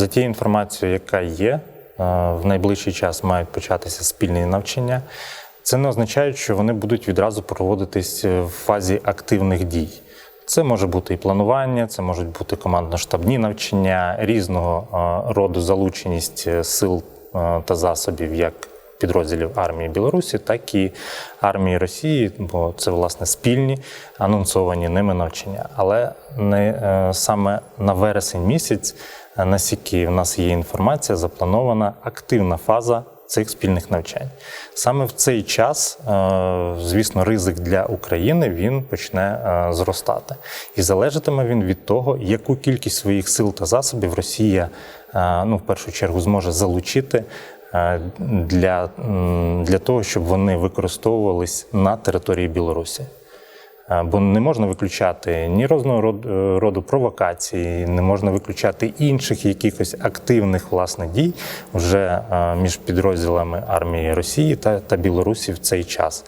За тією інформацією, яка є, е, в найближчий час мають початися спільні навчання. Це не означає, що вони будуть відразу проводитись е, в фазі активних дій. Це може бути і планування, це можуть бути командно-штабні навчання, різного е, роду залученість сил та засобів, як підрозділів армії Білорусі, так і армії Росії, бо це власне спільні анонсовані ними навчання. Але не саме на вересень місяць, е, наскільки в нас є інформація, запланована активна фаза цих спільних навчань. Саме в цей час, е, звісно, ризик для України він почне е, зростати. І залежатиме він від того, яку кількість своїх сил та засобів Росія ну, в першу чергу зможе залучити для, для того, щоб вони використовувались на території Білорусі. Е, Бо не можна виключати ні розного е, роду провокації, не можна виключати інших якихось активних власне дій вже е, між підрозділами армії Росії та, та Білорусі в цей час.